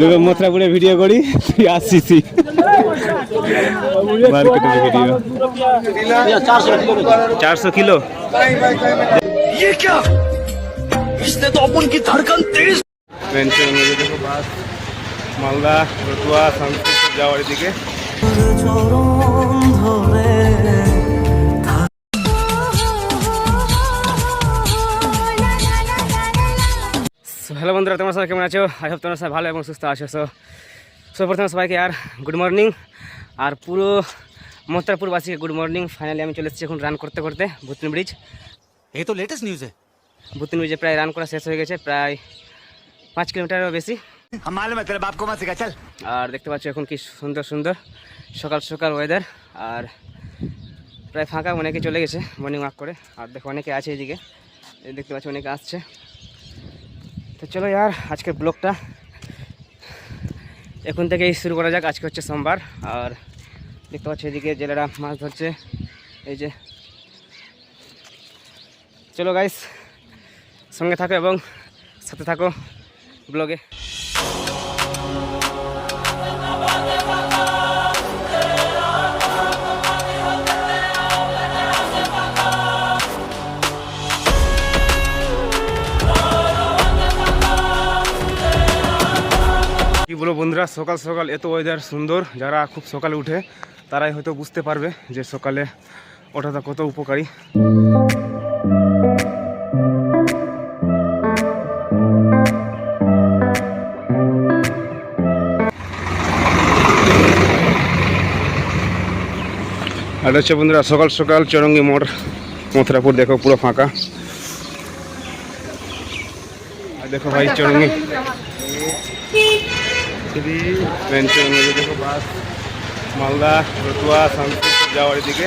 দুটো মথরা পুরে ভিডিও করি তুই আসছিস মার্কেটের ভিডিও চারশো কিলো মালদা রতুয়া সাংস্কৃতিক যাওয়ার দিকে হ্যালো বন্ধুরা তোমার সবাই কেমন আছো? আই হোপ তোমরা সবাই ভালো এবং সুস্থ আছো। সো সর্বপ্রথম সবাইকে আর গুড মর্নিং আর পুরো মত্তারপুরবাসীকে গুড মর্নিং ফাইনালি আমি চলে এসেছি এখন রান করতে করতে ভূতনি ব্রিজ এই তো লেটেস্ট নিউজে ভূতনি ব্রিজে প্রায় রান করা শেষ হয়ে গেছে প্রায় পাঁচ কিলোমিটারেরও বেশি। আর দেখতে পাচ্ছ এখন কি সুন্দর সুন্দর সকাল সকাল ওয়েদার আর প্রায় ফাঁকা অনেকে চলে গেছে মর্নিং ওয়াক করে। আর দেখো অনেকে আছে এদিকে। দেখতে পাচ্ছ অনেকে আসছে। তো চলো ইয়ার আজকের ব্লগটা। এখন থেকেই শুরু করা যাক, আজকে হচ্ছে সোমবার। আর দেখতে পাচ্ছি এদিকে জেলেরা মাছ ধরছে। এই যে। চলো গাইস সঙ্গে থাকো এবং সাথে থাকো ব্লগে। বলব বন্ধুরা, সকাল সকাল এত ওয়েদার সুন্দর, যারা খুব সকালে উঠে, তারাই হয়তো বুঝতে পারবে যে সকালে ওঠাটা কত উপকারী। আর হচ্ছে বন্ধুরা, সকাল সকাল চরঙ্গি মোড়, মথুরাপুর, দেখো পুরো ফাঁকা। দেখো ভাই, চরঙ্গি। থ্রি ট্রেনটি অন্যদিকে দেখো বাস মালদা রতুয়া শান্তি যাওয়ার এদিকে।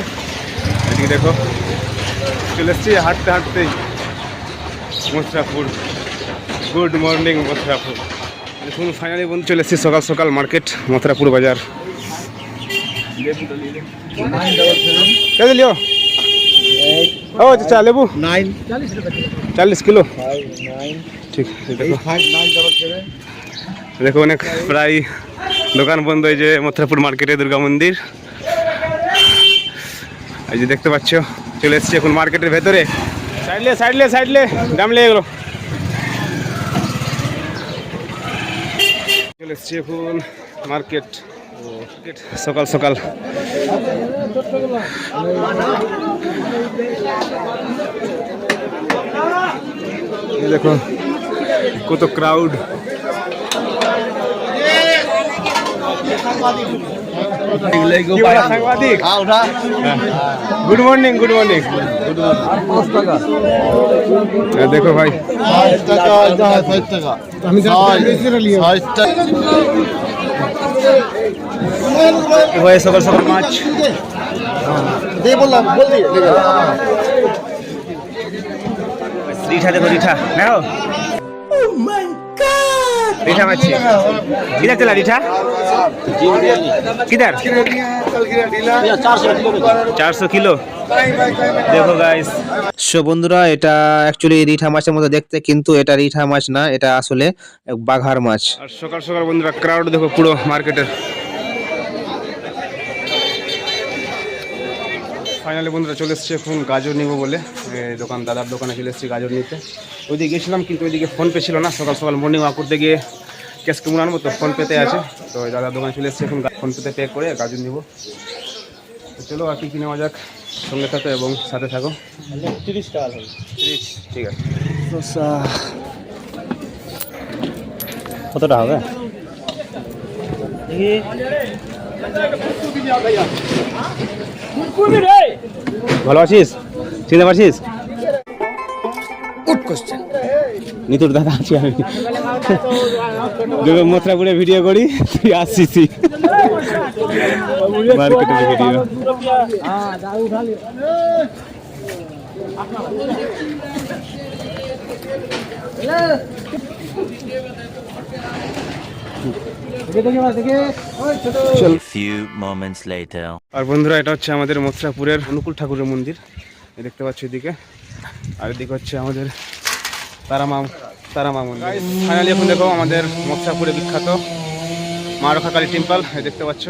এদিকে দেখো চলে এসছি হাঁটতে হাঁটতেই মশরাফুর গুড মর্নিং মথুরাপুর দেখুন ফাইনালি বন্ধু চলে এসেছি সকাল সকাল মার্কেট মথুরাপুর বাজার। লিও। আচ্ছা, লেবু? Nine kilo. ঠিক দেখো অনেক প্রায় দোকান বন্ধ হয়ে যে মথুরাপুর মার্কেটে দুর্গা মন্দির। এই যে দেখতে পাচ্ছ, চলে এসছি এখন মার্কেটের ভেতরে। সাইডলে সাইডলে সাইডলে, দাম লেগে গেলো চলে এসছি এখন মার্কেট। সকাল সকাল। দেখো কত crowd good morning good morning দেখো ভাই। আমি ভাই সকাল সকাল মাছ। বললাম বললি রিঠা দেখো রিঠা। নাও। রিঠা মাছ কিধর চলা রিঠা? কিধর চারশো কিলো। দেখো গাইস সো বন্ধুরা এটা অ্যাকচুয়ালি রিঠা মাছের মতো দেখতে কিন্তু এটা রিঠা মাছ না এটা আসলে বাঘার মাছ। আর সকাল সকাল বন্ধুরা ক্রাউড দেখো পুরো মার্কেটের ফাইনালি বন্ধুরা চলে এসছে এখন গাজর নিব বলে। এই দোকান দাদার দোকানে চলে এসেছি গাজর নিতে। ওইদিকে গেছিলাম কিন্তু ওইদিকে ফোনপে ছিল না। সকাল সকাল মর্নিং ওয়াক করতে গিয়ে ক্যাশ কেমন আনব তো ফোনপেতে আছে। তো ওই দাদার দোকানে চলে এসেছি এখন ফোনপেতে পে করে গাজর নিব। তো চলো আর কি কি নেওয়া যাক সঙ্গে থাকো এবং সাথে থাকো। তিরিশ টাকা তিরিশ ঠিক আছে। কতটা হবে? ভালো আছিস? চিনতে পারছিস? নিতুর দাদা আছি আমি। দেখো মথুরাপুরে ভিডিও করি তুই আসছিস মার্কেটের ভিডিও later. আর বন্ধুরা এটা হচ্ছে আমাদের মথুরাপুরের অনুকূল ঠাকুরের মন্দির। দেখতে পাচ্ছ এদিকে। আর এদিকে হচ্ছে আমাদের তারামা তারামা মন্দির। ফাইনালি এখন দেখো আমাদের মথুরাপুরে বিখ্যাত মা রক্ষাকালী টেম্পল দেখতে পাচ্ছ।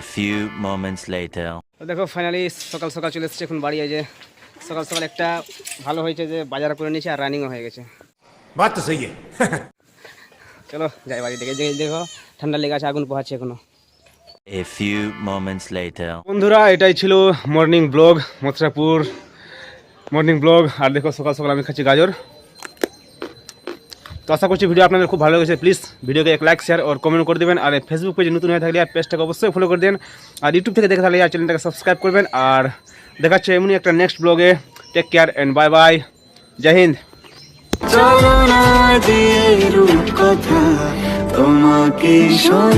A few moments later. দেখো ফাইনালি সকাল সকাল চলে এসেছে এখন বাড়ি যে সকাল সকাল একটা ভালো হয়েছে যে বাজার করে নিয়েছি আর রানিংও হয়ে গেছে। বাদ তো সেই চলো যাই বাড়ি থেকে। দেখো ঠান্ডা লেগে আছে আগুন পোহাচ্ছে এখনও। এ ফিউ মোমেন্টস লেটার বন্ধুরা এটাই ছিল morning blog Mathurapur morning blog আর দেখো সকাল সকাল আমি খাচ্ছি গাজর। আশা করছি ভিডিও আপনাদের খুব ভালো লেগেছে। প্লিজ ভিডিওকে এক লাইক শেয়ার আর কমেন্ট করে দেবেন। আর ফেসবুক পেজে নতুন হয়ে থাকলে আর পেজটাকে অবশ্যই ফলো করে দেন আর ইউটিউব থেকে দেখে থাকলে আর চ্যানেলটাকে সাবস্ক্রাইব করবেন। আর দেখাচ্ছে এমনি একটা নেক্সট ব্লগে take care and bye bye Joy Hind.